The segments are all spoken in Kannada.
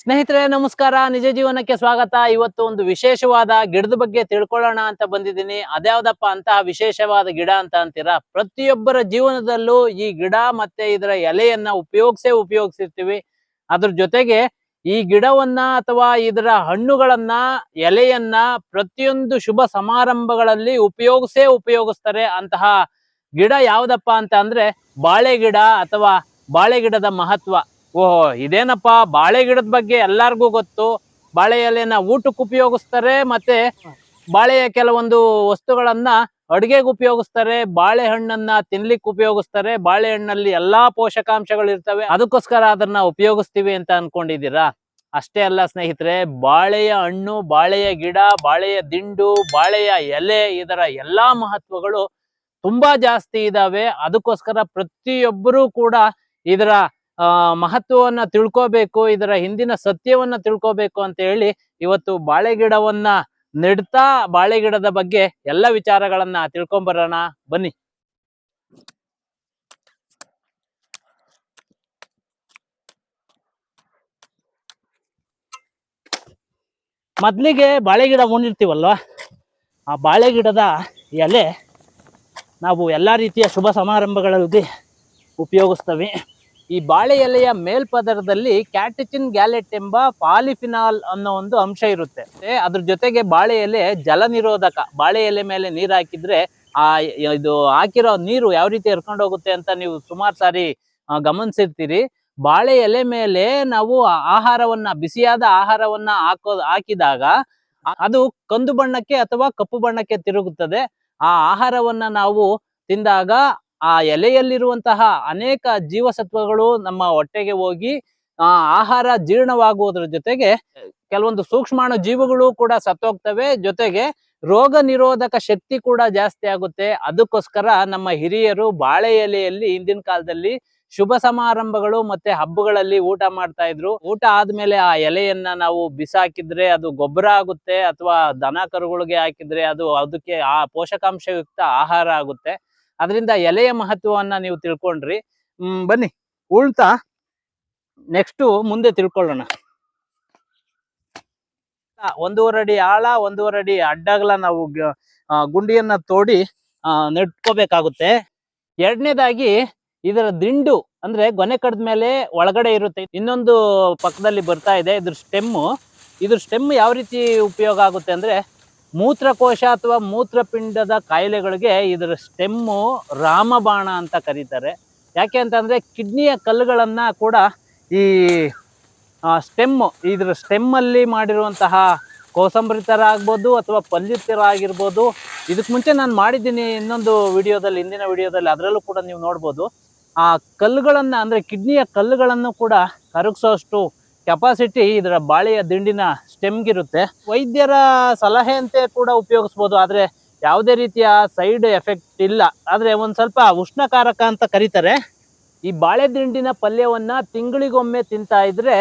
ಸ್ನೇಹಿತರೆ, ನಮಸ್ಕಾರ. ನಿಜ ಜೀವನಕ್ಕೆ ಸ್ವಾಗತ. ಇವತ್ತು ಒಂದು ವಿಶೇಷವಾದ ಗಿಡದ ಬಗ್ಗೆ ತಿಳ್ಕೊಳ್ಳೋಣ ಅಂತ ಬಂದಿದ್ದೀನಿ. ಅದ್ಯಾವ್ದಪ್ಪ ಅಂತ ವಿಶೇಷವಾದ ಗಿಡ ಅಂತ ಅಂತೀರಾ? ಪ್ರತಿಯೊಬ್ಬರ ಜೀವನದಲ್ಲೂ ಈ ಗಿಡ ಮತ್ತೆ ಇದರ ಎಲೆಯನ್ನ ಉಪಯೋಗಿಸೇ ಉಪಯೋಗಿಸಿರ್ತೀವಿ. ಅದ್ರ ಜೊತೆಗೆ ಈ ಗಿಡವನ್ನ ಅಥವಾ ಇದರ ಹಣ್ಣುಗಳನ್ನ, ಎಲೆಯನ್ನ ಪ್ರತಿಯೊಂದು ಶುಭ ಸಮಾರಂಭಗಳಲ್ಲಿ ಉಪಯೋಗಿಸೇ ಉಪಯೋಗಿಸ್ತಾರೆ. ಅಂತಹ ಗಿಡ ಯಾವ್ದಪ್ಪ ಅಂತ ಅಂದ್ರೆ, ಬಾಳೆ ಗಿಡ ಅಥವಾ ಬಾಳೆ ಗಿಡದ ಮಹತ್ವ. ಓಹೋ, ಇದೇನಪ್ಪ? ಬಾಳೆ ಗಿಡದ ಬಗ್ಗೆ ಎಲ್ಲಾರ್ಗೂ ಗೊತ್ತು. ಬಾಳೆ ಎಲೆನ ಊಟಕ್ಕೆ ಉಪಯೋಗಿಸ್ತಾರೆ ಮತ್ತೆ ಬಾಳೆಯ ಕೆಲವೊಂದು ವಸ್ತುಗಳನ್ನ ಅಡುಗೆಗೆ ಉಪಯೋಗಿಸ್ತಾರೆ, ಬಾಳೆಹಣ್ಣನ್ನ ತಿನ್ಲಿಕ್ಕೆ ಉಪಯೋಗಿಸ್ತಾರೆ, ಬಾಳೆಹಣ್ಣಲ್ಲಿ ಎಲ್ಲಾ ಪೋಷಕಾಂಶಗಳು ಇರ್ತವೆ. ಅದಕ್ಕೋಸ್ಕರ ಅದನ್ನ ಉಪಯೋಗಿಸ್ತೀವಿ ಅಂತ ಅನ್ಕೊಂಡಿದ್ದೀರಾ? ಅಷ್ಟೇ ಅಲ್ಲ ಸ್ನೇಹಿತರೆ, ಬಾಳೆಯ ಹಣ್ಣು, ಬಾಳೆಯ ಗಿಡ, ಬಾಳೆಯ ದಿಂಡು, ಬಾಳೆಯ ಎಲೆ, ಇದರ ಎಲ್ಲಾ ಮಹತ್ವಗಳು ತುಂಬಾ ಜಾಸ್ತಿ ಇದಾವೆ. ಅದಕ್ಕೋಸ್ಕರ ಪ್ರತಿಯೊಬ್ಬರೂ ಕೂಡ ಇದರ ಆ, ಮಹತ್ವವನ್ನ ತಿಳ್ಕೋಬೇಕು, ಇದರ ಹಿಂದಿನ ಸತ್ಯವನ್ನ ತಿಳ್ಕೋಬೇಕು ಅಂತ ಹೇಳಿ ಇವತ್ತು ಬಾಳೆ ಗಿಡವನ್ನ ನೆಡ್ತಾ ಬಾಳೆ ಗಿಡದ ಬಗ್ಗೆ ಎಲ್ಲ ವಿಚಾರಗಳನ್ನ ತಿಳ್ಕೊಂಬರೋಣ. ಬನ್ನಿ. ಮೊದ್ಲಿಗೆ ಬಾಳೆ ಗಿಡ ಉಣಿರ್ತೀವಲ್ವ ಆ ಬಾಳೆ ಗಿಡದ ಎಲೆ ನಾವು ಎಲ್ಲ ರೀತಿಯ ಶುಭ ಸಮಾರಂಭಗಳಲ್ಲಿ ಉಪಯೋಗಿಸ್ತೇವೆ. ಈ ಬಾಳೆ ಎಲೆಯ ಮೇಲ್ಪದರದಲ್ಲಿ ಕ್ಯಾಟಿಚಿನ್ ಗ್ಯಾಲೆಟ್ ಎಂಬ ಪಾಲಿಫಿನಾಲ್ ಅನ್ನೋ ಒಂದು ಅಂಶ ಇರುತ್ತೆ. ಅದ್ರ ಜೊತೆಗೆ ಬಾಳೆ ಎಲೆ ಜಲ ನಿರೋಧಕ ಬಾಳೆ ಎಲೆ ಮೇಲೆ ನೀರು ಹಾಕಿದ್ರೆ ಆ, ಇದು ಹಾಕಿರೋ ನೀರು ಯಾವ ರೀತಿ ಎರ್ಕೊಂಡು ಹೋಗುತ್ತೆ ಅಂತ ನೀವು ಸುಮಾರು ಸಾರಿ ಗಮನಿಸಿರ್ತೀರಿ. ಬಾಳೆ ಎಲೆ ಮೇಲೆ ನಾವು ಆಹಾರವನ್ನ, ಬಿಸಿಯಾದ ಆಹಾರವನ್ನ ಹಾಕೋ, ಹಾಕಿದಾಗ ಅದು ಕಂದು ಬಣ್ಣಕ್ಕೆ ಅಥವಾ ಕಪ್ಪು ಬಣ್ಣಕ್ಕೆ ತಿರುಗುತ್ತದೆ. ಆ ಆಹಾರವನ್ನ ನಾವು ತಿಂದಾಗ ಆ ಎಲೆಯಲ್ಲಿರುವಂತಹ ಅನೇಕ ಜೀವಸತ್ವಗಳು ನಮ್ಮ ಹೊಟ್ಟೆಗೆ ಹೋಗಿ ಆಹಾರ ಜೀರ್ಣವಾಗುವುದರ ಜೊತೆಗೆ ಕೆಲವೊಂದು ಸೂಕ್ಷ್ಮಾಣು ಜೀವಗಳು ಕೂಡ ಸತ್ತೋಗ್ತವೆ. ಜೊತೆಗೆ ರೋಗ ನಿರೋಧಕ ಶಕ್ತಿ ಕೂಡ ಜಾಸ್ತಿ ಆಗುತ್ತೆ. ಅದಕ್ಕೋಸ್ಕರ ನಮ್ಮ ಹಿರಿಯರು ಬಾಳೆ ಎಲೆಯಲ್ಲಿ ಹಿಂದಿನ ಕಾಲದಲ್ಲಿ ಶುಭ ಸಮಾರಂಭಗಳು ಮತ್ತೆ ಹಬ್ಬಗಳಲ್ಲಿ ಊಟ ಮಾಡ್ತಾ ಇದ್ರು. ಊಟ ಆದ್ಮೇಲೆ ಆ ಎಲೆಯನ್ನ ನಾವು ಬಿಸಾಕಿದ್ರೆ ಅದು ಗೊಬ್ಬರ ಆಗುತ್ತೆ ಅಥವಾ ದನ ಕರುಗಳಿಗೆ ಹಾಕಿದ್ರೆ ಅದು ಅದಕ್ಕೆ ಆ ಪೋಷಕಾಂಶಯುಕ್ತ ಆಹಾರ ಆಗುತ್ತೆ. ಅದರಿಂದ ಎಲೆಯ ಮಹತ್ವವನ್ನ ನೀವು ತಿಳ್ಕೊಂಡ್ರಿ. ಹ್ಮ್, ಬನ್ನಿ. ಉಳ್ತಾ? ನೆಕ್ಸ್ಟ್ ಮುಂದೆ ತಿಳ್ಕೊಳ್ಳೋಣ. ಒಂದೂವರೆ ಅಡಿ ಆಳ, ಒಂದೂವರೆ ಅಡಿ ಅಡ್ಡಗಲ ನಾವು ಗುಂಡಿಯನ್ನ ತೋಡಿ ನೆಟ್ಕೋಬೇಕಾಗುತ್ತೆ ಎರಡನೇದಾಗಿ ಇದರ ದಿಂಡು, ಅಂದ್ರೆ ಗೊನೆ ಕಡ್ದ ಮೇಲೆ ಒಳಗಡೆ ಇರುತ್ತೆ. ಇನ್ನೊಂದು ಪಕ್ಕದಲ್ಲಿ ಬರ್ತಾ ಇದೆ. ಇದ್ರ ಸ್ಟೆಮ್ಮು ಇದ್ರ ಸ್ಟೆಮ್ ಯಾವ ರೀತಿ ಉಪಯೋಗ ಆಗುತ್ತೆ ಅಂದ್ರೆ ಮೂತ್ರಕೋಶ ಅಥವಾ ಮೂತ್ರಪಿಂಡದ ಕಾಯಿಲೆಗಳಿಗೆ ಇದರ ಸ್ಟೆಮ್ಮು ರಾಮಬಾಣ ಅಂತ ಕರೀತಾರೆ. ಯಾಕೆ ಅಂತಂದರೆ ಕಿಡ್ನಿಯ ಕಲ್ಲುಗಳನ್ನು ಕೂಡ ಈ ಸ್ಟೆಮ್ಮು, ಇದರ ಸ್ಟೆಮ್ಮಲ್ಲಿ ಮಾಡಿರುವಂತಹ ಕೋಸಂಬರಿ ಥರ ಆಗ್ಬೋದು ಅಥವಾ ಆಗಿರ್ಬೋದು ಇದಕ್ಕೆ ಮುಂಚೆ ನಾನು ಮಾಡಿದ್ದೀನಿ ಇನ್ನೊಂದು ವಿಡಿಯೋದಲ್ಲಿ, ಹಿಂದಿನ ವಿಡಿಯೋದಲ್ಲಿ, ಅದರಲ್ಲೂ ಕೂಡ ನೀವು ನೋಡ್ಬೋದು. ಆ ಕಲ್ಲುಗಳನ್ನು, ಅಂದರೆ ಕಿಡ್ನಿಯ ಕಲ್ಲುಗಳನ್ನು ಕೂಡ ಕರಗಿಸೋಷ್ಟು ಕೆಪಾಸಿಟಿ ಇದರ ಬಾಳೆಯ ದಿಂಡಿನ ಸ್ಟೆಮ್ಗಿರುತ್ತೆ ವೈದ್ಯರ ಸಲಹೆಯಂತೆ ಕೂಡ ಉಪಯೋಗಿಸ್ಬೋದು. ಆದರೆ ಯಾವುದೇ ರೀತಿಯ ಸೈಡ್ ಎಫೆಕ್ಟ್ ಇಲ್ಲ. ಆದರೆ ಒಂದು ಸ್ವಲ್ಪ ಉಷ್ಣಕಾರಕ ಅಂತ ಕರೀತಾರೆ. ಈ ಬಾಳೆ ದಿಂಡಿನ ಪಲ್ಯವನ್ನು ತಿಂಗಳಿಗೊಮ್ಮೆ ತಿಂತಾ ಇದ್ರೆ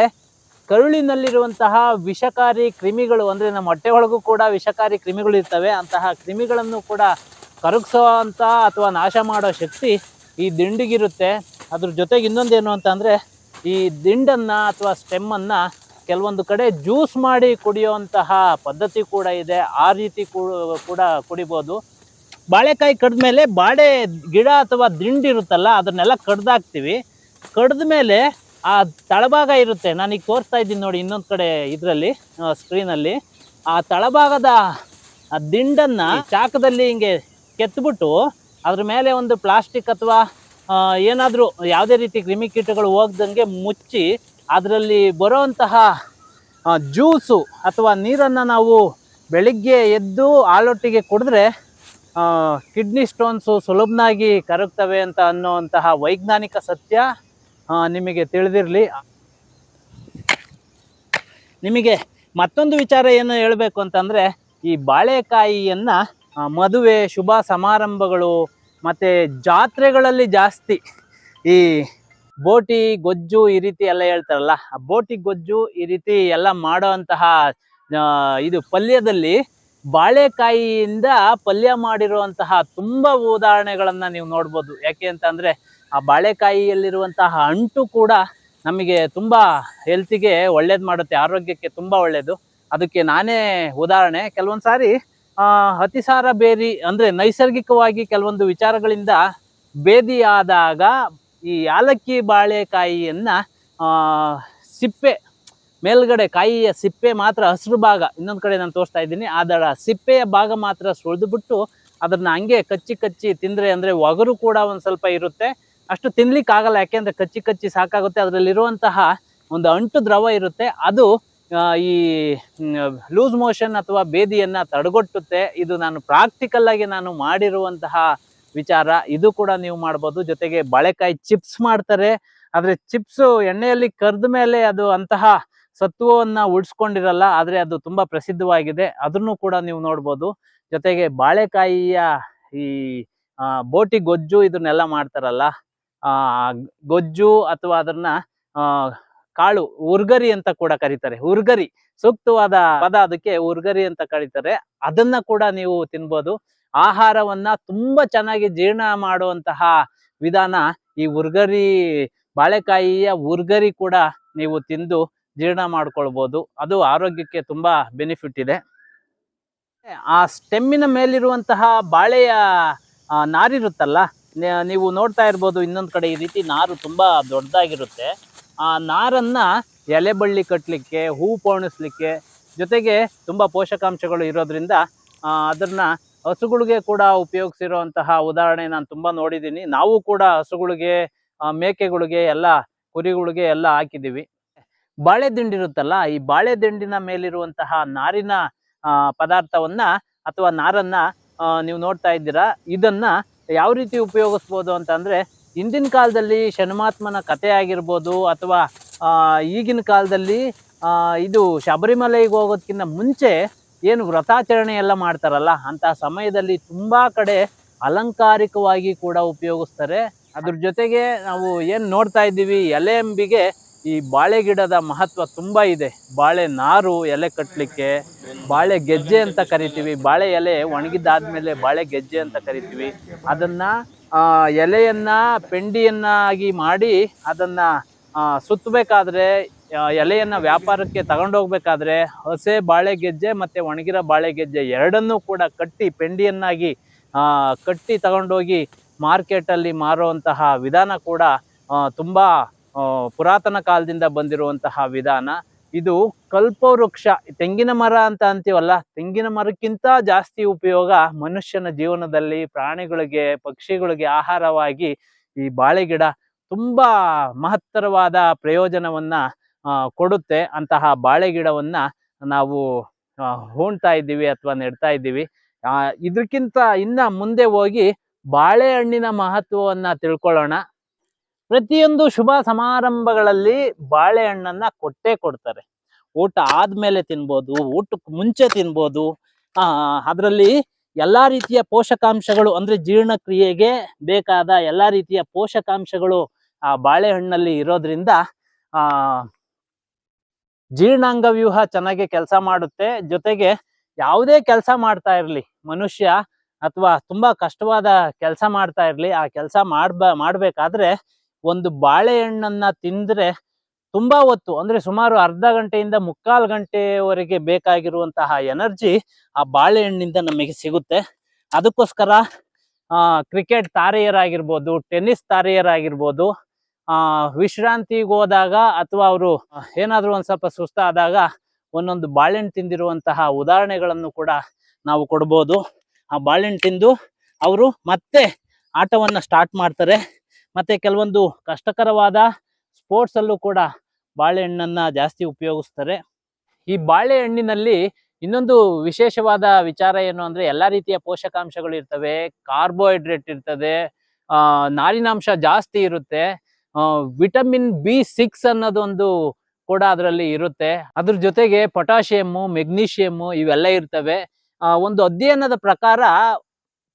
ಕರುಳಿನಲ್ಲಿರುವಂತಹ ವಿಷಕಾರಿ ಕ್ರಿಮಿಗಳು, ಅಂದರೆ ನಮ್ಮ ಹೊಟ್ಟೆ ಒಳಗೂ ಕೂಡ ವಿಷಕಾರಿ ಕ್ರಿಮಿಗಳು ಇರ್ತವೆ. ಅಂತಹ ಕ್ರಿಮಿಗಳನ್ನು ಕೂಡ ಕರಗಿಸೋವಂತ ಅಥವಾ ನಾಶ ಮಾಡೋ ಶಕ್ತಿ ಈ ದಿಂಡಿಗಿರುತ್ತೆ. ಅದ್ರ ಜೊತೆಗೆ ಇನ್ನೊಂದೇನು ಅಂತ ಅಂದ್ರೆ ಈ ದಿಂಡನ್ನ ಅಥವಾ ಸ್ಟೆಮ್ಮನ್ನು ಕೆಲವೊಂದು ಕಡೆ ಜ್ಯೂಸ್ ಮಾಡಿ ಕುಡಿಯುವಂತಹ ಪದ್ಧತಿ ಕೂಡ ಇದೆ. ಆ ರೀತಿ ಕೂಡ ಕುಡಿಬೋದು. ಬಾಳೆಕಾಯಿ ಕಡ್ದ್ಮೇಲೆ ಬಾಳೆ ಗಿಡ ಅಥವಾ ದಿಂಡಿರುತ್ತಲ್ಲ ಅದನ್ನೆಲ್ಲ ಕಡ್ದಾಕ್ತೀವಿ. ಕಡ್ದ ಮೇಲೆ ಆ ತಳಭಾಗ ಇರುತ್ತೆ. ನಾನೀಗ ತೋರಿಸ್ತಾ ಇದ್ದೀನಿ ನೋಡಿ ಇನ್ನೊಂದು ಕಡೆ ಇದರಲ್ಲಿ ಸ್ಕ್ರೀನಲ್ಲಿ ಆ ತಳಭಾಗದ ಆ ದಿಂಡನ್ನ ಚಾಕದಲ್ಲಿ ಹಿಂಗೆ ಕೆತ್ತಿಬಿಟ್ಟು ಅದ್ರ ಮೇಲೆ ಒಂದು ಪ್ಲಾಸ್ಟಿಕ್ ಅಥವಾ ಏನಾದರೂ ಯಾವುದೇ ರೀತಿ ಕ್ರಿಮಿಕೀಟಗಳು ಹೋಗ್ದಂಗೆ ಮುಚ್ಚಿ ಅದರಲ್ಲಿ ಬರೋವಂತಹ ಜ್ಯೂಸು ಅಥವಾ ನೀರನ್ನು ನಾವು ಬೆಳಿಗ್ಗೆ ಎದ್ದು ಆಲೊಟ್ಟಿಗೆ ಕುಡಿದ್ರೆ ಕಿಡ್ನಿ ಸ್ಟೋನ್ಸು ಸುಲಭನಾಗಿ ಕರಗ್ತವೆ ಅಂತ ಅನ್ನೋವಂತಹ ವೈಜ್ಞಾನಿಕ ಸತ್ಯ ನಿಮಗೆ ತಿಳಿದಿರಲಿ. ನಿಮಗೆ ಮತ್ತೊಂದು ವಿಚಾರ ಏನು ಹೇಳಬೇಕು ಅಂತಂದರೆ, ಈ ಬಾಳೆಕಾಯಿಯನ್ನು ಮದುವೆ ಶುಭ ಸಮಾರಂಭಗಳು ಮತ್ತು ಜಾತ್ರೆಗಳಲ್ಲಿ ಜಾಸ್ತಿ ಈ ಬೋಟಿ, ಗೊಜ್ಜು ಈ ರೀತಿ ಎಲ್ಲ ಹೇಳ್ತಾರಲ್ಲ, ಆ ಬೋಟಿ, ಗೊಜ್ಜು ಈ ರೀತಿ ಎಲ್ಲ ಮಾಡೋ ಅಂತಹ ಇದು ಪಲ್ಯದಲ್ಲಿ ಬಾಳೆಕಾಯಿಯಿಂದ ಪಲ್ಯ ಮಾಡಿರುವಂತಹ ತುಂಬ ಉದಾಹರಣೆಗಳನ್ನು ನೀವು ನೋಡ್ಬೋದು. ಯಾಕೆ ಅಂತಂದರೆ ಆ ಬಾಳೆಕಾಯಿಯಲ್ಲಿರುವಂತಹ ಅಂಟು ಕೂಡ ನಮಗೆ ತುಂಬ ಹೆಲ್ತಿಗೆ ಒಳ್ಳೇದು ಮಾಡುತ್ತೆ, ಆರೋಗ್ಯಕ್ಕೆ ತುಂಬ ಒಳ್ಳೆಯದು ಅದಕ್ಕೆ ನಾನೇ ಉದಾಹರಣೆ. ಕೆಲವೊಂದು ಸಾರಿ ಅತಿಸಾರ ಬೇರಿ ಅಂದ್ರೆ ನೈಸರ್ಗಿಕವಾಗಿ ಕೆಲವೊಂದು ವಿಚಾರಗಳಿಂದ ಬೇದಿಯಾದಾಗ ಈ ಯಾಲಕ್ಕಿ ಬಾಳೆಕಾಯಿಯನ್ನ ಸಿಪ್ಪೆ, ಮೇಲ್ಗಡೆ ಕಾಯಿಯ ಸಿಪ್ಪೆ ಮಾತ್ರ ಹಸಿರು ಭಾಗ. ಇನ್ನೊಂದು ಕಡೆ ನಾನು ತೋರಿಸ್ತಾ ಇದ್ದೀನಿ. ಅದರ ಸಿಪ್ಪೆಯ ಭಾಗ ಮಾತ್ರ ಸುಳಿದುಬಿಟ್ಟು ಅದನ್ನ ಹಂಗೆ ಕಚ್ಚಿ ಕಚ್ಚಿ ತಿಂದ್ರೆ ಅಂದ್ರೆ ಒಗರು ಕೂಡ ಒಂದು ಸ್ವಲ್ಪ ಇರುತ್ತೆ. ಅಷ್ಟು ತಿನ್ಲಿಕ್ಕೆ ಆಗಲ್ಲ ಯಾಕೆಂದ್ರೆ ಕಚ್ಚಿ ಕಚ್ಚಿ ಸಾಕಾಗುತ್ತೆ. ಅದರಲ್ಲಿರುವಂತಹ ಒಂದು ಅಂಟು ದ್ರವ ಇರುತ್ತೆ. ಅದು ಈ ಲೂಸ್ ಮೋಷನ್ ಅಥವಾ ಬೇದಿಯನ್ನು ತಡೆಗಟ್ಟುತ್ತೆ. ಇದು ನಾನು ಪ್ರಾಕ್ಟಿಕಲ್ ಆಗಿ ನಾನು ಮಾಡಿರುವಂತಹ ವಿಚಾರ. ಇದು ಕೂಡ ನೀವು ಮಾಡ್ಬೋದು. ಜೊತೆಗೆ ಬಾಳೆಕಾಯಿ ಚಿಪ್ಸ್ ಮಾಡ್ತಾರೆ. ಆದರೆ ಚಿಪ್ಸು ಎಣ್ಣೆಯಲ್ಲಿ ಕರ್ದ ಮೇಲೆ ಅದು ಅಂತಹ ಸತ್ವವನ್ನು ಉಳಿಸ್ಕೊಂಡಿರಲ್ಲ, ಆದರೆ ಅದು ತುಂಬ ಪ್ರಸಿದ್ಧವಾಗಿದೆ. ಅದನ್ನು ಕೂಡ ನೀವು ನೋಡ್ಬೋದು. ಜೊತೆಗೆ ಬಾಳೆಕಾಯಿಯ ಈ ಬೋಟಿ ಗೊಜ್ಜು ಇದನ್ನೆಲ್ಲ ಮಾಡ್ತಾರಲ್ಲ ಗೊಜ್ಜು ಅಥವಾ ಅದನ್ನ ಕಾಳು ಉರ್ಗರಿ ಅಂತ ಕೂಡ ಕರೀತಾರೆ. ಉರ್ಗರಿ ಸೂಕ್ತವಾದ ಪದ ಅದಕ್ಕೆ ಉರ್ಗರಿ ಅಂತ ಕರೀತಾರೆ. ಅದನ್ನ ಕೂಡ ನೀವು ತಿನ್ಬೋದು. ಆಹಾರವನ್ನ ತುಂಬಾ ಚೆನ್ನಾಗಿ ಜೀರ್ಣ ಮಾಡುವಂತಹ ವಿಧಾನ ಈ ಉರ್ಗರಿ ಬಾಳೆಕಾಯಿಯ ಉರ್ಗರಿ ಕೂಡ ನೀವು ತಿಂದು ಜೀರ್ಣ ಮಾಡ್ಕೊಳ್ಬೋದು. ಅದು ಆರೋಗ್ಯಕ್ಕೆ ತುಂಬಾ ಬೆನಿಫಿಟ್ ಇದೆ. ಆ ಸ್ಟೆಮ್ಮಿನ ಮೇಲಿರುವಂತಹ ಬಾಳೆಯ ನಾರಿರುತ್ತಲ್ಲ ನೀವು ನೋಡ್ತಾ ಇರ್ಬೋದು ಇನ್ನೊಂದು ಕಡೆ ಈ ರೀತಿ ನಾರು ತುಂಬಾ ದೊಡ್ಡದಾಗಿರುತ್ತೆ. ಆ ನಾರನ್ನ ಎಲೆ ಬಳ್ಳಿ ಕಟ್ಟಲಿಕ್ಕೆ ಹೂ ಪೋಣಿಸ್ಲಿಕ್ಕೆ ಜೊತೆಗೆ ತುಂಬ ಪೋಷಕಾಂಶಗಳು ಇರೋದ್ರಿಂದ ಅದನ್ನು ಹಸುಗಳಿಗೆ ಕೂಡ ಉಪಯೋಗಿಸಿರುವಂತಹ ಉದಾಹರಣೆ ನಾನು ತುಂಬ ನೋಡಿದ್ದೀನಿ ನಾವು ಕೂಡ ಹಸುಗಳಿಗೆ ಮೇಕೆಗಳಿಗೆ ಎಲ್ಲ, ಕುರಿಗಳಿಗೆ ಎಲ್ಲ ಹಾಕಿದ್ದೀವಿ ಬಾಳೆ ದಿಂಡಿರುತ್ತಲ್ಲ ಈ ಬಾಳೆ ದಿಂಡಿನ ಮೇಲಿರುವಂತಹ ನಾರಿನ ಪದಾರ್ಥವನ್ನು ಅಥವಾ ನಾರನ್ನ ನೀವು ನೋಡ್ತಾ ಇದ್ದೀರಾ, ಇದನ್ನ ಯಾವ ರೀತಿ ಉಪಯೋಗಿಸ್ಬೋದು ಅಂತಂದ್ರೆ ಹಿಂದಿನ ಕಾಲದಲ್ಲಿ ಶನಿಮಾತ್ಮನ ಕಥೆ ಆಗಿರ್ಬೋದು ಅಥವಾ ಈಗಿನ ಕಾಲದಲ್ಲಿ ಇದು ಶಬರಿಮಲೆಗೆ ಹೋಗೋದಕ್ಕಿಂತ ಮುಂಚೆ ಏನು ವ್ರತಾಚರಣೆ ಎಲ್ಲ ಮಾಡ್ತಾರಲ್ಲ, ಅಂತ ಸಮಯದಲ್ಲಿ ತುಂಬ ಕಡೆ ಅಲಂಕಾರಿಕವಾಗಿ ಕೂಡ ಉಪಯೋಗಿಸ್ತಾರೆ. ಅದ್ರ ಜೊತೆಗೆ ನಾವು ಏನು ನೋಡ್ತಾ ಇದ್ದೀವಿ, ಎಲೆ ಅಂಬಿಗೆ ಈ ಬಾಳೆ ಗಿಡದ ಮಹತ್ವ ತುಂಬ ಇದೆ. ಬಾಳೆ ನಾರು ಎಲೆ ಕಟ್ಟಲಿಕ್ಕೆ ಬಾಳೆ ಗೆಜ್ಜೆ ಅಂತ ಕರಿತೀವಿ. ಬಾಳೆ ಎಲೆ ಒಣಗಿದ್ದಾದ್ಮೇಲೆ ಬಾಳೆ ಗೆಜ್ಜೆ ಅಂತ ಕರಿತೀವಿ. ಅದನ್ನ ಎಲೆಯನ್ನ ಪೆಂಡಿಯನ್ನಾಗಿ ಮಾಡಿ ಅದನ್ನ ಸುತ್ತಬೇಕಾದ್ರೆ ಎಲೆಯನ್ನು ವ್ಯಾಪಾರಕ್ಕೆ ತಗೊಂಡೋಗ್ಬೇಕಾದ್ರೆ ಹಸೆ ಬಾಳೆ ಗೆಜ್ಜೆ ಮತ್ತೆ ಒಣಗಿರೋ ಬಾಳೆ ಗೆಜ್ಜೆ ಎರಡನ್ನೂ ಕೂಡ ಕಟ್ಟಿ ಪೆಂಡಿಯನ್ನಾಗಿ ಕಟ್ಟಿ ತಗೊಂಡೋಗಿ ಮಾರ್ಕೆಟಲ್ಲಿ ಮಾರುವಂತಹ ವಿಧಾನ ಕೂಡ ತುಂಬ ಪುರಾತನ ಕಾಲದಿಂದ ಬಂದಿರುವಂತಹ ವಿಧಾನ. ಇದು ಕಲ್ಪವೃಕ್ಷ, ತೆಂಗಿನ ಮರ ಅಂತ ಅಂತೀವಲ್ಲ, ತೆಂಗಿನ ಮರಕ್ಕಿಂತ ಜಾಸ್ತಿ ಉಪಯೋಗ ಮನುಷ್ಯನ ಜೀವನದಲ್ಲಿ ಪ್ರಾಣಿಗಳಿಗೆ, ಪಕ್ಷಿಗಳಿಗೆ ಆಹಾರವಾಗಿ ಈ ಬಾಳೆ ಗಿಡ ತುಂಬಾ ಮಹತ್ತರವಾದ ಪ್ರಯೋಜನವನ್ನ ಕೊಡುತ್ತೆ. ಅಂತಹ ಬಾಳೆ ಗಿಡವನ್ನ ನಾವು ಹೂಣ್ತಾ ಇದ್ದೀವಿ ಅಥವಾ ನೆಡ್ತಾ ಇದ್ದೀವಿ. ಇದಕ್ಕಿಂತ ಇನ್ನ ಮುಂದೆ ಹೋಗಿ ಬಾಳೆಹಣ್ಣಿನ ಮಹತ್ವವನ್ನ ತಿಳ್ಕೊಳ್ಳೋಣ. ಪ್ರತಿಯೊಂದು ಶುಭ ಸಮಾರಂಭಗಳಲ್ಲಿ ಬಾಳೆಹಣ್ಣನ್ನ ಕೊಟ್ಟೇ ಕೊಡ್ತಾರೆ. ಊಟ ಆದ್ಮೇಲೆ ತಿನ್ಬೋದು ಊಟಕ್ಕೆ ಮುಂಚೆ ತಿನ್ಬೋದು. ಆ, ಅದರಲ್ಲಿ ಎಲ್ಲಾ ರೀತಿಯ ಪೋಷಕಾಂಶಗಳು ಅಂದ್ರೆ ಜೀರ್ಣಕ್ರಿಯೆಗೆ ಬೇಕಾದ ಎಲ್ಲಾ ರೀತಿಯ ಪೋಷಕಾಂಶಗಳು ಆ ಬಾಳೆಹಣ್ಣಲ್ಲಿ ಇರೋದ್ರಿಂದ, ಆ, ಜೀರ್ಣಾಂಗ ವ್ಯೂಹ ಚೆನ್ನಾಗಿ ಕೆಲಸ ಮಾಡುತ್ತೆ. ಜೊತೆಗೆ ಯಾವುದೇ ಕೆಲಸ ಮಾಡ್ತಾ ಇರ್ಲಿ, ಮನುಷ್ಯ ಅಥವಾ ತುಂಬಾ ಕಷ್ಟವಾದ ಕೆಲಸ ಮಾಡ್ತಾ ಇರ್ಲಿ, ಆ ಕೆಲಸ ಮಾಡ್ಬ, ಮಾಡ್ಬೇಕಾದ್ರೆ ಒಂದು ಬಾಳೆಹಣ್ಣನ್ನ ತಿಂದ್ರೆ ತುಂಬಾ ಹೊತ್ತು, ಅಂದ್ರೆ ಸುಮಾರು ಅರ್ಧ ಗಂಟೆಯಿಂದ ಮುಕ್ಕಾಲು ಗಂಟೆವರೆಗೆ ಬೇಕಾಗಿರುವಂತಹ ಎನರ್ಜಿ ಆ ಬಾಳೆಹಣ್ಣಿಂದ ನಮಗೆ ಸಿಗುತ್ತೆ. ಅದಕ್ಕೋಸ್ಕರ, ಆ, ಕ್ರಿಕೆಟ್ ತಾರೆಯರಾಗಿರ್ಬೋದು, ಟೆನ್ನಿಸ್ ತಾರೆಯರಾಗಿರ್ಬೋದು, ಆ, ವಿಶ್ರಾಂತಿಗೆ ಹೋದಾಗ ಅಥವಾ ಅವರು ಏನಾದರೂ ಒಂದು ಸ್ವಲ್ಪ ಸುಸ್ತಾದಾಗ ಒಂದೊಂದು ಬಾಳೆಹಣ್ಣು ತಿಂದಿರುವಂತಹ ಉದಾಹರಣೆಗಳನ್ನು ಕೂಡ ನಾವು ಕೊಡ್ಬೋದು. ಆ ಬಾಳೆಹಣ್ಣು ತಿಂದು ಅವರು ಮತ್ತೆ ಆಟವನ್ನ ಸ್ಟಾರ್ಟ್ ಮಾಡ್ತಾರೆ. ಮತ್ತೆ ಕೆಲವೊಂದು ಕಷ್ಟಕರವಾದ ಸ್ಪೋರ್ಟ್ಸ್ ಅಲ್ಲೂ ಕೂಡ ಬಾಳೆಹಣ್ಣನ್ನ ಜಾಸ್ತಿ ಉಪಯೋಗಿಸ್ತಾರೆ. ಈ ಬಾಳೆಹಣ್ಣಿನಲ್ಲಿ ಇನ್ನೊಂದು ವಿಶೇಷವಾದ ವಿಚಾರ ಏನು ಅಂದ್ರೆ ಎಲ್ಲಾ ರೀತಿಯ ಪೋಷಕಾಂಶಗಳು ಇರ್ತವೆ. ಕಾರ್ಬೋಹೈಡ್ರೇಟ್ ಇರ್ತದೆ, ಆ, ನಾರಿನಾಂಶ ಜಾಸ್ತಿ ಇರುತ್ತೆ ವಿಟಮಿನ್ ಬಿ ಸಿಕ್ಸ್ ಅನ್ನೋದೊಂದು ಕೂಡ ಅದರಲ್ಲಿ ಇರುತ್ತೆ. ಅದ್ರ ಜೊತೆಗೆ ಪೊಟ್ಯಾಷಿಯಮ್ಮು ಮೆಗ್ನೀಷಿಯಮ್ಮು ಇವೆಲ್ಲ ಇರ್ತವೆ. ಒಂದು ಅಧ್ಯಯನದ ಪ್ರಕಾರ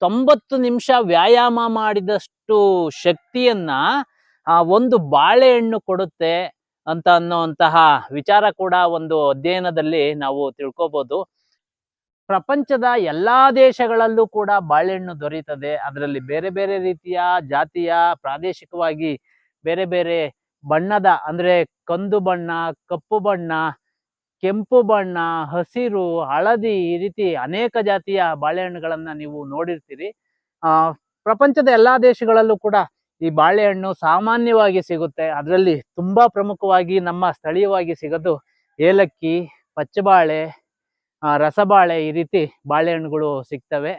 ತೊಂಬತ್ತು ನಿಮಿಷ ವ್ಯಾಯಾಮ ಮಾಡಿದಷ್ಟು ಶಕ್ತಿಯನ್ನ, ಆ, ಒಂದು ಬಾಳೆಹಣ್ಣು ಕೊಡುತ್ತೆ ಅಂತ ಅನ್ನುವಂತಹ ವಿಚಾರ ಕೂಡ ಒಂದು ಅಧ್ಯಯನದಲ್ಲಿ ನಾವು ತಿಳ್ಕೋಬಹುದು ಪ್ರಪಂಚದ ಎಲ್ಲಾ ದೇಶಗಳಲ್ಲೂ ಕೂಡ ಬಾಳೆಹಣ್ಣು ದೊರೆಯುತ್ತದೆ ಅದರಲ್ಲಿ ಬೇರೆ ಬೇರೆ ರೀತಿಯ ಜಾತಿಯ, ಪ್ರಾದೇಶಿಕವಾಗಿ ಬೇರೆ ಬೇರೆ ಬಣ್ಣದ, ಅಂದ್ರೆ ಕಂದು ಬಣ್ಣ, ಕಪ್ಪು ಬಣ್ಣ ಕೆಂಪು ಬಣ್ಣ, ಹಸಿರು, ಹಳದಿ ಈ ರೀತಿ ಅನೇಕ ಜಾತಿಯ ಬಾಳೆಹಣ್ಣುಗಳನ್ನ ನೀವು ನೋಡಿರ್ತೀರಿ. ಆ, ಪ್ರಪಂಚದ ಎಲ್ಲಾ ದೇಶಗಳಲ್ಲೂ ಕೂಡ ಈ ಬಾಳೆಹಣ್ಣು ಸಾಮಾನ್ಯವಾಗಿ ಸಿಗುತ್ತೆ. ಅದರಲ್ಲಿ ತುಂಬಾ ಪ್ರಮುಖವಾಗಿ ನಮ್ಮ ಸ್ಥಳೀಯವಾಗಿ ಸಿಗೋದು ಏಲಕ್ಕಿ, ಪಚ್ಚಬಾಳೆ ರಸಬಾಳೆ ಈ ರೀತಿ ಬಾಳೆಹಣ್ಣುಗಳು ಸಿಗ್ತವೆ.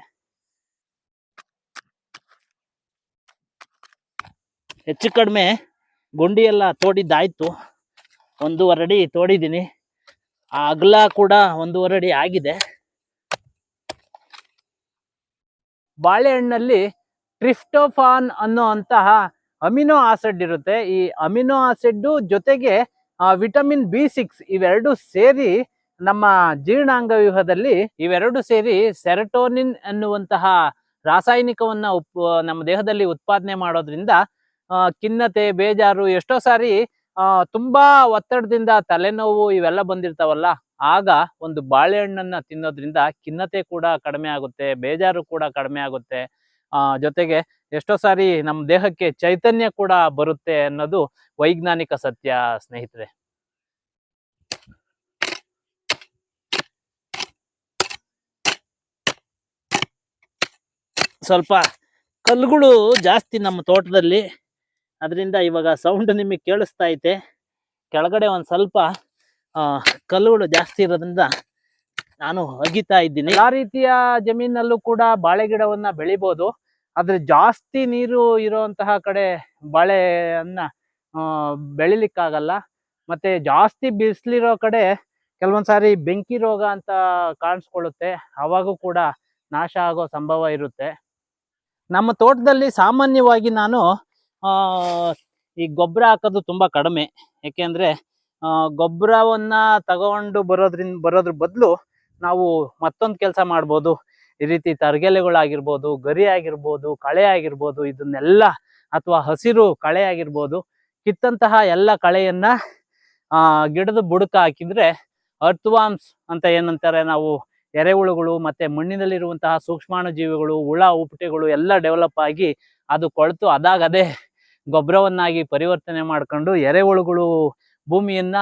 ಹೆಚ್ಚು ಕಡಿಮೆ ಗುಂಡಿ ಎಲ್ಲ ತೋಡಿದ್ದಾಯ್ತು. ಒಂದು ಅಡಿ ತೋಡಿದ್ದೀನಿ. ಆ ಅಗಲ ಕೂಡ ಒಂದೂವರೆ ಅಡಿ ಆಗಿದೆ. ಬಾಳೆಹಣ್ಣಲ್ಲಿ ಟ್ರಿಫ್ಟೋಫಾನ್ ಅನ್ನೋ ಅಂತಹ ಅಮಿನೋ ಆಸಿಡ್ ಇರುತ್ತೆ. ಈ ಅಮಿನೋ ಆಸಿಡ್ ಜೊತೆಗೆ ವಿಟಮಿನ್ ಬಿ ಸಿಕ್ಸ್ ಇವೆರಡು ಸೇರಿ ನಮ್ಮ ಜೀರ್ಣಾಂಗ ವ್ಯೂಹದಲ್ಲಿ ಇವೆರಡು ಸೇರಿ ಸೆರಟೋನಿನ್ ಅನ್ನುವಂತಹ ರಾಸಾಯನಿಕವನ್ನ ಉಪ್, ನಮ್ಮ ದೇಹದಲ್ಲಿ ಉತ್ಪಾದನೆ ಮಾಡೋದ್ರಿಂದ ಖಿನ್ನತೆ, ಬೇಜಾರು ಎಷ್ಟೋ ಸಾರಿ ಆ, ತುಂಬಾ ಒತ್ತಡದಿಂದ ತಲೆನೋವು ಇವೆಲ್ಲ ಬಂದಿರ್ತಾವಲ್ಲ, ಆಗ ಒಂದು ಬಾಳೆಹಣ್ಣನ್ನ ತಿನ್ನೋದ್ರಿಂದ ಖಿನ್ನತೆ ಕೂಡ ಕಡಿಮೆ ಆಗುತ್ತೆ, ಬೇಜಾರು ಕೂಡ ಕಡಿಮೆ ಆಗುತ್ತೆ. ಆ, ಜೊತೆಗೆ ಎಷ್ಟೋ ಸಾರಿ ನಮ್ಮ ದೇಹಕ್ಕೆ ಚೈತನ್ಯ ಕೂಡ ಬರುತ್ತೆ ಅನ್ನೋದು ವೈಜ್ಞಾನಿಕ ಸತ್ಯ, ಸ್ನೇಹಿತರೆ. ಸ್ವಲ್ಪ ಕಲ್ಲುಗಳು ಜಾಸ್ತಿ ನಮ್ಮ ತೋಟದಲ್ಲಿ ಅದರಿಂದ ಇವಾಗ ಸೌಂಡ್ ನಿಮಗೆ ಕೇಳಿಸ್ತಾ ಐತೆ. ಕೆಳಗಡೆ ಒಂದು ಸ್ವಲ್ಪ ಕಲ್ಲುಗಳು ಜಾಸ್ತಿ ಇರೋದ್ರಿಂದ ನಾನು ಅಗಿತಾ ಇದ್ದೀನಿ. ಆ ರೀತಿಯ ಜಮೀನಲ್ಲೂ ಕೂಡ ಬಾಳೆ ಗಿಡವನ್ನು ಬೆಳಿಬೋದು. ಆದರೆ ಜಾಸ್ತಿ ನೀರು ಇರುವಂತಹ ಕಡೆ ಬಾಳೆಯನ್ನ ಬೆಳಿಲಿಕ್ಕಾಗಲ್ಲ. ಮತ್ತೆ ಜಾಸ್ತಿ ಬಿಸಿಲಿರೋ ಕಡೆ ಕೆಲವೊಂದ್ಸಾರಿ ಬೆಂಕಿ ರೋಗ ಅಂತ ಕಾಣಿಸ್ಕೊಳ್ಳುತ್ತೆ. ಅವಾಗೂ ಕೂಡ ನಾಶ ಆಗೋ ಸಂಭವ ಇರುತ್ತೆ. ನಮ್ಮ ತೋಟದಲ್ಲಿ ಸಾಮಾನ್ಯವಾಗಿ ನಾನು ಈ ಗೊಬ್ಬರ ಹಾಕೋದು ತುಂಬ ಕಡಿಮೆ. ಗೊಬ್ಬರವನ್ನು ಗೊಬ್ಬರವನ್ನ ತಗೊಂಡು ಬರೋದ್ರಿಂದ, ಬರೋದ್ರ ಬದಲು ನಾವು ಮತ್ತೊಂದು ಕೆಲಸ ಮಾಡ್ಬೋದು. ಈ ರೀತಿ ತರಗೆಲೆಗಳಾಗಿರ್ಬೋದು ಗರಿ ಆಗಿರ್ಬೋದು ಕಳೆ ಆಗಿರ್ಬೋದು ಇದನ್ನೆಲ್ಲ ಅಥವಾ ಹಸಿರು ಕಳೆ ಆಗಿರ್ಬೋದು ಕಿತ್ತಂತಹ ಎಲ್ಲ ಕಳೆಯನ್ನು ಗಿಡದ ಬುಡಕ ಹಾಕಿದ್ರೆ ಅರ್ಥವಾಮ್ಸ್ ಅಂತ ಏನಂತಾರೆ ನಾವು, ಎರೆಹುಳುಗಳು ಮತ್ತೆ ಮಣ್ಣಿನಲ್ಲಿರುವಂತಹ ಸೂಕ್ಷ್ಮಾಣು ಜೀವಿಗಳು, ಹುಳ, ಉಪಟೆಗಳು ಎಲ್ಲ ಡೆವಲಪ್ ಆಗಿ ಅದು ಕೊಳೆತು ಅದಾಗದೇ ಗೊಬ್ಬರವನ್ನಾಗಿ ಪರಿವರ್ತನೆ ಮಾಡ್ಕೊಂಡು ಎರೆಹುಳುಗಳು ಭೂಮಿಯನ್ನ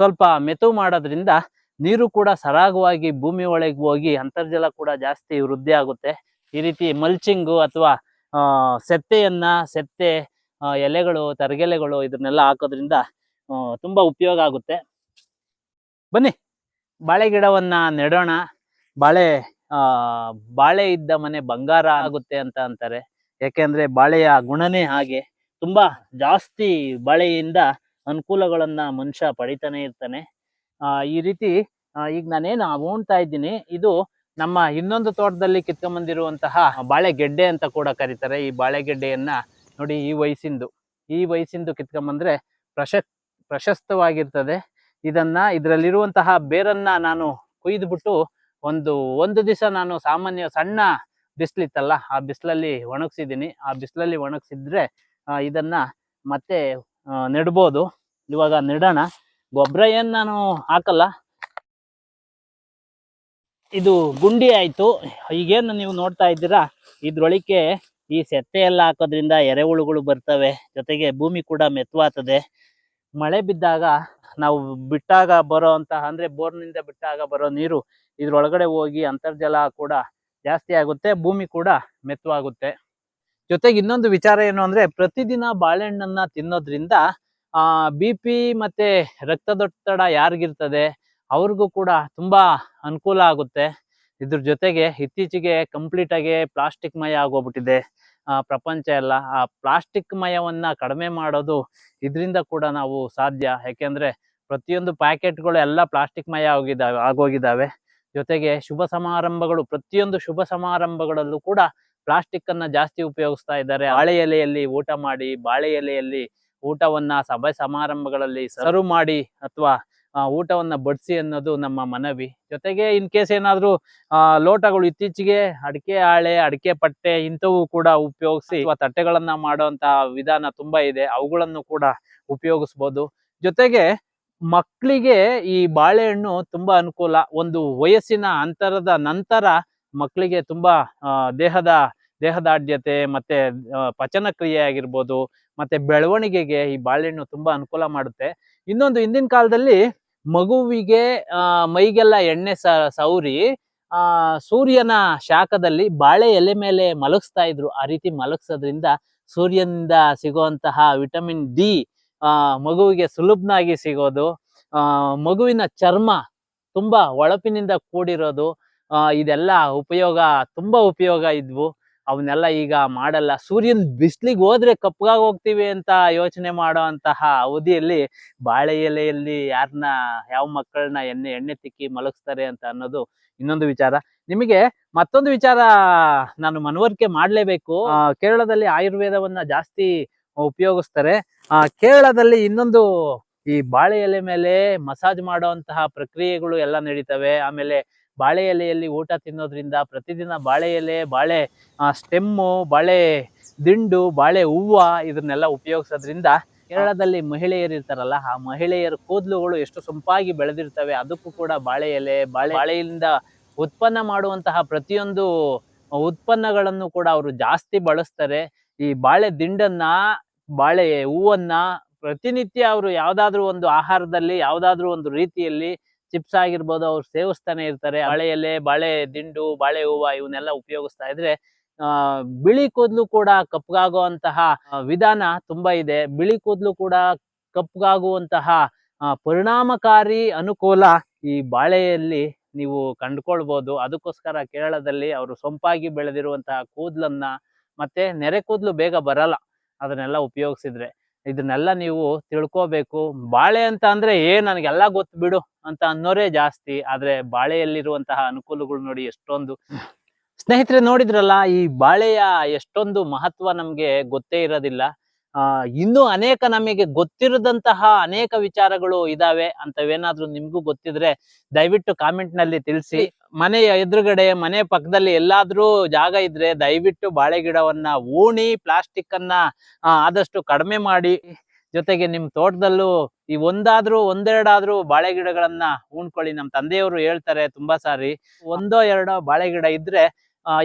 ಸ್ವಲ್ಪ ಮೆತು ಮಾಡೋದ್ರಿಂದ ನೀರು ಕೂಡ ಸರಾಗವಾಗಿ ಭೂಮಿ ಒಳಗೆ ಹೋಗಿ ಅಂತರ್ಜಲ ಕೂಡ ಜಾಸ್ತಿ ವೃದ್ಧಿ ಆಗುತ್ತೆ. ಈ ರೀತಿ ಮಲ್ಚಿಂಗು ಅಥವಾ ಸೆತ್ತೆಯನ್ನ, ಸೆತ್ತೆ ಎಲೆಗಳು, ತರಗೆಲೆಗಳು ಇದನ್ನೆಲ್ಲ ಹಾಕೋದ್ರಿಂದ ತುಂಬಾ ಉಪಯೋಗ ಆಗುತ್ತೆ. ಬನ್ನಿ, ಬಾಳೆ ಗಿಡವನ್ನ ನೆಡೋಣ. ಬಾಳೆ ಬಾಳೆ ಇದ್ದ ಮನೆ ಬಂಗಾರ ಆಗುತ್ತೆ ಅಂತ ಅಂತಾರೆ. ಯಾಕೆಂದ್ರೆ ಬಾಳೆಯ ಗುಣನೇ ಹಾಗೆ. ತುಂಬಾ ಜಾಸ್ತಿ ಬಳೆಯಿಂದ ಅನುಕೂಲಗಳನ್ನ ಮನುಷ್ಯ ಪಡಿತಾನೆ ಇರ್ತಾನೆ. ಈ ರೀತಿ ಈಗ ನಾನೇನು ಉಣ್ತಾ ಇದ್ದೀನಿ, ಇದು ನಮ್ಮ ಇನ್ನೊಂದು ತೋಟದಲ್ಲಿ ಕಿತ್ಕೊಂಬಂದಿರುವಂತಹ ಬಾಳೆ ಗೆಡ್ಡೆ ಅಂತ ಕೂಡ ಕರೀತಾರೆ. ಈ ಬಾಳೆ ಗೆಡ್ಡೆಯನ್ನ ನೋಡಿ ಈ ವಯಸ್ಸಿಂದು ಈ ವಯಸ್ಸಿಂದು ಕಿತ್ಕೊಂಬಂದ್ರೆ ಪ್ರಶ ಪ್ರಶಸ್ತವಾಗಿರ್ತದೆ. ಇದನ್ನ ಇದರಲ್ಲಿರುವಂತಹ ಬೇರನ್ನ ನಾನು ಕೊಯ್ದುಬಿಟ್ಟು ಒಂದು ಒಂದು ದಿವಸ ನಾನು ಸಾಮಾನ್ಯ ಸಣ್ಣ ಬಿಸಿಲಿತ್ತಲ್ಲ, ಆ ಬಿಸಿಲಲ್ಲಿ ಒಣಗಿಸಿದ್ದೀನಿ. ಆ ಬಿಸಿಲಲ್ಲಿ ಒಣಗಿಸಿದ್ರೆ ಇದನ್ನ ಮತ್ತೆ ನೆಡ್ಬೋದು. ಇವಾಗ ನೆಡೋಣ. ಗೊಬ್ಬರ ಏನು ನಾನು ಹಾಕಲ್ಲ. ಇದು ಗುಂಡಿ ಆಯಿತು. ಈಗೇನು ನೀವು ನೋಡ್ತಾ ಇದ್ದೀರಾ? ಇದ್ರೊಳಗೆ ಈ ಸೆತ್ತೆ ಎಲ್ಲ ಹಾಕೋದ್ರಿಂದ ಎರೆಹುಳುಗಳು ಬರ್ತವೆ. ಜೊತೆಗೆ ಭೂಮಿ ಕೂಡ ಮೆತ್ತವಾಗ್ತದೆ ಮಳೆ ಬಿದ್ದಾಗ ನಾವು ಬಿಟ್ಟಾಗ ಬರೋ ಅಂತ, ಅಂದ್ರೆ ಬೋರ್ನಿಂದ ಬಿಟ್ಟಾಗ ಬರೋ ನೀರು ಇದ್ರೊಳಗಡೆ ಹೋಗಿ ಅಂತರ್ಜಲ ಕೂಡ ಜಾಸ್ತಿ ಆಗುತ್ತೆ. ಭೂಮಿ ಕೂಡ ಮೆತ್ತವಾಗುತ್ತೆ ಜೊತೆಗೆ ಇನ್ನೊಂದು ವಿಚಾರ ಏನು ಅಂದ್ರೆ ಪ್ರತಿದಿನ ಬಾಳೆಹಣ್ಣನ್ನ ತಿನ್ನೋದ್ರಿಂದ, ಆ ಬಿ ಪಿ ಮತ್ತೆ ರಕ್ತದೊತ್ತಡ ಯಾರಿಗಿರ್ತದೆ ಅವ್ರಿಗೂ ಕೂಡ ತುಂಬಾ ಅನುಕೂಲ ಆಗುತ್ತೆ. ಇದ್ರ ಜೊತೆಗೆ ಇತ್ತೀಚೆಗೆ ಕಂಪ್ಲೀಟ್ ಆಗಿ ಪ್ಲಾಸ್ಟಿಕ್ ಮಯ ಆಗೋಗ್ಬಿಟ್ಟಿದೆ. ಆ, ಪ್ರಪಂಚ ಎಲ್ಲ. ಆ ಪ್ಲಾಸ್ಟಿಕ್ ಮಯವನ್ನ ಕಡಿಮೆ ಮಾಡೋದು ಇದರಿಂದ ಕೂಡ ನಾವು ಸಾಧ್ಯ. ಯಾಕೆಂದ್ರೆ ಪ್ರತಿಯೊಂದು ಪ್ಯಾಕೆಟ್ಗಳು ಎಲ್ಲ ಪ್ಲಾಸ್ಟಿಕ್ ಮಯ ಆಗಿದ್ದಾವೆ ಆಗೋಗಿದ್ದಾವೆ. ಜೊತೆಗೆ ಶುಭ ಸಮಾರಂಭಗಳು, ಪ್ರತಿಯೊಂದು ಶುಭ ಸಮಾರಂಭಗಳಲ್ಲೂ ಕೂಡ ಪ್ಲಾಸ್ಟಿಕ್ ಅನ್ನ ಜಾಸ್ತಿ ಉಪಯೋಗಿಸ್ತಾ ಇದ್ದಾರೆ. ಬಾಳೆ ಎಲೆಯಲ್ಲಿ ಊಟ ಮಾಡಿ ಬಾಳೆ ಎಲೆಯಲ್ಲಿ ಊಟವನ್ನ ಸಭೆ ಸಮಾರಂಭಗಳಲ್ಲಿ ಸರ್ವ್ ಮಾಡಿ ಅಥವಾ ಊಟವನ್ನ ಬಡಿಸಿ ಅನ್ನೋದು ನಮ್ಮ ಮನವಿ. ಜೊತೆಗೆ ಇನ್ ಕೇಸ್ ಏನಾದ್ರೂ ಆ ಲೋಟಗಳು ಇತ್ತೀಚೆಗೆ ಅಡಿಕೆ ಹಾಳೆ ಅಡಿಕೆ ಪಟ್ಟೆ ಇಂಥವು ಕೂಡ ಉಪಯೋಗಿಸಿ ಅಥವಾ ತಟ್ಟೆಗಳನ್ನ ಮಾಡುವಂತ ವಿಧಾನ ತುಂಬಾ ಇದೆ. ಅವುಗಳನ್ನು ಕೂಡ ಉಪಯೋಗಿಸ್ಬೋದು. ಜೊತೆಗೆ ಮಕ್ಕಳಿಗೆ ಈ ಬಾಳೆಹಣ್ಣು ತುಂಬಾ ಅನುಕೂಲ. ಒಂದು ವಯಸ್ಸಿನ ಅಂತರದ ನಂತರ ಮಕ್ಕಳಿಗೆ ತುಂಬಾ ದೇಹದ ದೇಹದಾಢ್ಯತೆ ಮತ್ತೆ ಪಚನ ಕ್ರಿಯೆ ಆಗಿರ್ಬೋದು, ಮತ್ತೆ ಬೆಳವಣಿಗೆಗೆ ಈ ಬಾಳೆಹಣ್ಣು ತುಂಬಾ ಅನುಕೂಲ ಮಾಡುತ್ತೆ. ಇನ್ನೊಂದು ಹಿಂದಿನ ಕಾಲದಲ್ಲಿ ಮಗುವಿಗೆ ಮೈಗೆಲ್ಲ ಎಣ್ಣೆ ಸ, ಸೌರಿ, ಆ, ಸೂರ್ಯನ ಶಾಖದಲ್ಲಿ ಬಾಳೆ ಎಲೆ ಮೇಲೆ ಮಲಗಿಸ್ತಾ ಇದ್ರು. ಆ ರೀತಿ ಮಲಗಿಸೋದ್ರಿಂದ ಸೂರ್ಯನಿಂದ ಸಿಗುವಂತಹ ವಿಟಮಿನ್ ಡಿ ಮಗುವಿಗೆ ಸುಲಭನಾಗಿ ಸಿಗೋದು. ಮಗುವಿನ ಚರ್ಮ ತುಂಬಾ ಹೊಳಪಿನಿಂದ ಕೂಡಿರೋದು. ಇದೆಲ್ಲ ಉಪಯೋಗ, ತುಂಬಾ ಉಪಯೋಗ ಇದ್ವು. ಅವನ್ನೆಲ್ಲ ಈಗ ಮಾಡಲ್ಲ. ಸೂರ್ಯನ್ ಬಿಸ್ಲಿಗೆ ಹೋದ್ರೆ ಕಪ್ಪಗಾಗಿ ಹೋಗ್ತೀವಿ ಅಂತ ಯೋಚನೆ ಮಾಡೋ ಅಂತಹ ಅವಧಿಯಲ್ಲಿ ಬಾಳೆ ಎಲೆಯಲ್ಲಿ ಯಾರನ್ನ ಯಾವ ಮಕ್ಕಳನ್ನ ಎಣ್ಣೆ ಎಣ್ಣೆ ತಿಕ್ಕಿ ಮಲಗಿಸ್ತಾರೆ ಅಂತ ಅನ್ನೋದು ಇನ್ನೊಂದು ವಿಚಾರ. ನಿಮಗೆ ಮತ್ತೊಂದು ವಿಚಾರ ನಾನು ಮನವರಿಕೆ ಮಾಡಲೇಬೇಕು. ಕೇರಳದಲ್ಲಿ ಆಯುರ್ವೇದವನ್ನ ಜಾಸ್ತಿ ಉಪಯೋಗಿಸ್ತಾರೆ. ಆ, ಕೇರಳದಲ್ಲಿ ಇನ್ನೊಂದು ಈ ಬಾಳೆ ಎಲೆ ಮೇಲೆ ಮಸಾಜ್ ಮಾಡುವಂತಹ ಪ್ರಕ್ರಿಯೆಗಳು ಎಲ್ಲ ನಡೀತವೆ. ಆಮೇಲೆ ಬಾಳೆ ಎಲೆಯಲ್ಲಿ ಊಟ ತಿನ್ನೋದ್ರಿಂದ ಪ್ರತಿದಿನ ಬಾಳೆ ಎಲೆ, ಬಾಳೆ ಸ್ಟೆಮ್ಮು, ಬಾಳೆ ದಿಂಡು, ಬಾಳೆ ಹೂವು ಇದನ್ನೆಲ್ಲ ಉಪಯೋಗಿಸೋದ್ರಿಂದ ಕೇರಳದಲ್ಲಿ ಮಹಿಳೆಯರು ಇರ್ತಾರಲ್ಲ, ಆ ಮಹಿಳೆಯರ ಕೂದಲುಗಳು ಎಷ್ಟು ಸೊಂಪಾಗಿ ಬೆಳೆದಿರ್ತವೆ ಅದಕ್ಕೂ ಕೂಡ ಬಾಳೆ ಎಲೆ, ಬಾಳೆ ಬಾಳೆಯಿಂದ ಉತ್ಪನ್ನ ಮಾಡುವಂತಹ ಪ್ರತಿಯೊಂದು ಉತ್ಪನ್ನಗಳನ್ನು ಕೂಡ ಅವರು ಜಾಸ್ತಿ ಬಳಸ್ತಾರೆ. ಈ ಬಾಳೆ ದಿಂಡನ್ನ, ಬಾಳೆ ಹೂವನ್ನ ಪ್ರತಿನಿತ್ಯ ಅವರು ಯಾವ್ದಾದ್ರು ಒಂದು ಆಹಾರದಲ್ಲಿ, ಯಾವ್ದಾದ್ರು ಒಂದು ರೀತಿಯಲ್ಲಿ ಚಿಪ್ಸ್ ಆಗಿರ್ಬೋದು ಅವ್ರು ಸೇವಿಸ್ತಾನೆ ಇರ್ತಾರೆ. ಬಾಳೆ ಎಲೆ ಬಾಳೆ ದಿಂಡು ಬಾಳೆ ಹೂವು ಇವನ್ನೆಲ್ಲ ಉಪಯೋಗಿಸ್ತಾ ಇದ್ರೆ ಆ ಬಿಳಿ ಕೂದಲು ಕೂಡ ಕಪ್ಪಗಾಗುವಂತಹ ವಿಧಾನ ತುಂಬಾ ಇದೆ. ಬಿಳಿ ಕೂದಲು ಕೂಡ ಕಪ್ಪಗಾಗುವಂತಹ ಪರಿಣಾಮಕಾರಿ ಅನುಕೂಲ ಈ ಬಾಳೆಯಲ್ಲಿ ನೀವು ಕಂಡುಕೊಳ್ಬಹುದು ಅದಕ್ಕೋಸ್ಕರ ಕೇರಳದಲ್ಲಿ ಅವರು ಸೊಂಪಾಗಿ ಬೆಳೆದಿರುವಂತಹ ಕೂದಲನ್ನ ಮತ್ತೆ ನೆರೆ ಕೂದಲು ಬೇಗ ಬರಲ್ಲ. ಅದನ್ನೆಲ್ಲ ಉಪಯೋಗಿಸಿದ್ರೆ. ಇದನ್ನೆಲ್ಲ ನೀವು ತಿಳ್ಕೋಬೇಕು. ಬಾಳೆ ಅಂತ ಅಂದ್ರೆ ಏ ನನಗೆಲ್ಲ ಗೊತ್ತು ಬಿಡು ಅಂತ ಅನ್ನೋರೇ ಜಾಸ್ತಿ. ಆದ್ರೆ ಬಾಳೆಯಲ್ಲಿರುವಂತಹ ಅನುಕೂಲಗಳು ನೋಡಿ ಎಷ್ಟೊಂದು. ಸ್ನೇಹಿತರೆ ನೋಡಿದ್ರಲ್ಲ, ಈ ಬಾಳೆಯ ಎಷ್ಟೊಂದು ಮಹತ್ವ ನಮ್ಗೆ ಗೊತ್ತೇ ಇರೋದಿಲ್ಲ. ಆ, ಇನ್ನೂ ಅನೇಕ ನಮಗೆ ಗೊತ್ತಿರದಂತಹ ಅನೇಕ ವಿಚಾರಗಳು ಇದಾವೆ. ಅಂತವೇನಾದ್ರೂ ನಿಮ್ಗೂ ಗೊತ್ತಿದ್ರೆ ದಯವಿಟ್ಟು ಕಾಮೆಂಟ್ನಲ್ಲಿ ತಿಳಿಸಿ. ಮನೆಯ ಎದುರುಗಡೆ, ಮನೆ ಪಕ್ಕದಲ್ಲಿ ಎಲ್ಲಾದ್ರೂ ಜಾಗ ಇದ್ರೆ ದಯವಿಟ್ಟು ಬಾಳೆ ಗಿಡವನ್ನ ಊಣಿ ಪ್ಲಾಸ್ಟಿಕ್ ಅನ್ನ ಆದಷ್ಟು ಕಡಿಮೆ ಮಾಡಿ. ಜೊತೆಗೆ ನಿಮ್ ತೋಟದಲ್ಲೂ ಈ ಒಂದಾದ್ರೂ, ಒಂದೆರಡಾದ್ರೂ ಬಾಳೆ ಗಿಡಗಳನ್ನ ಉಣ್ಕೊಳ್ಳಿ ನಮ್ ತಂದೆಯವರು ಹೇಳ್ತಾರೆ ತುಂಬಾ ಸಾರಿ, ಒಂದೋ ಎರಡೋ ಬಾಳೆ ಗಿಡ ಇದ್ರೆ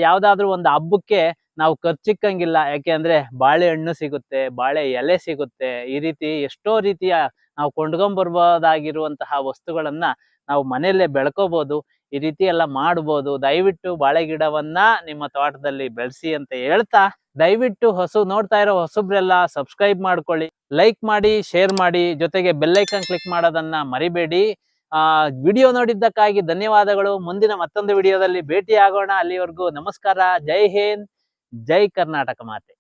ಯಾವ್ದಾದ್ರು ಒಂದು ಹಬ್ಬಕ್ಕೆ ನಾವು ಖರ್ಚಿಕ್ಕಂಗಿಲ್ಲ. ಯಾಕೆ ಅಂದ್ರೆ ಬಾಳೆಹಣ್ಣು ಸಿಗುತ್ತೆ, ಬಾಳೆ ಎಲೆ ಸಿಗುತ್ತೆ. ಈ ರೀತಿ ಎಷ್ಟೋ ರೀತಿಯ ನಾವು ಕೊಂಡ್ಕೊಂಬರ್ಬೋದಾಗಿರುವಂತಹ ವಸ್ತುಗಳನ್ನ ನಾವು ಮನೆಯಲ್ಲೇ ಬೆಳ್ಕೋಬಹುದು ಈ ರೀತಿ ಎಲ್ಲ ಮಾಡ್ಬೋದು. ದಯವಿಟ್ಟು ಬಾಳೆ ಗಿಡವನ್ನ ನಿಮ್ಮ ತೋಟದಲ್ಲಿ ಬೆಳೆಸಿ ಅಂತ ಹೇಳ್ತಾ, ದಯವಿಟ್ಟು ಹೊಸ ನೋಡ್ತಾ ಇರೋ ಹೊಸಬ್ರೆಲ್ಲ ಸಬ್ಸ್ಕ್ರೈಬ್ ಮಾಡ್ಕೊಳ್ಳಿ. ಲೈಕ್ ಮಾಡಿ, ಶೇರ್ ಮಾಡಿ, ಜೊತೆಗೆ ಬೆಲ್ಲೈಕನ್ ಕ್ಲಿಕ್ ಮಾಡೋದನ್ನ ಮರಿಬೇಡಿ. ಆ, ವಿಡಿಯೋ ನೋಡಿದ್ದಕ್ಕಾಗಿ ಧನ್ಯವಾದಗಳು. ಮುಂದಿನ ಮತ್ತೊಂದು ವಿಡಿಯೋದಲ್ಲಿ ಭೇಟಿ ಆಗೋಣ ಅಲ್ಲಿವರೆಗೂ ನಮಸ್ಕಾರ. ಜೈ ಹಿಂದ್, ಜೈ ಕರ್ನಾಟಕ ಮಾತೆ.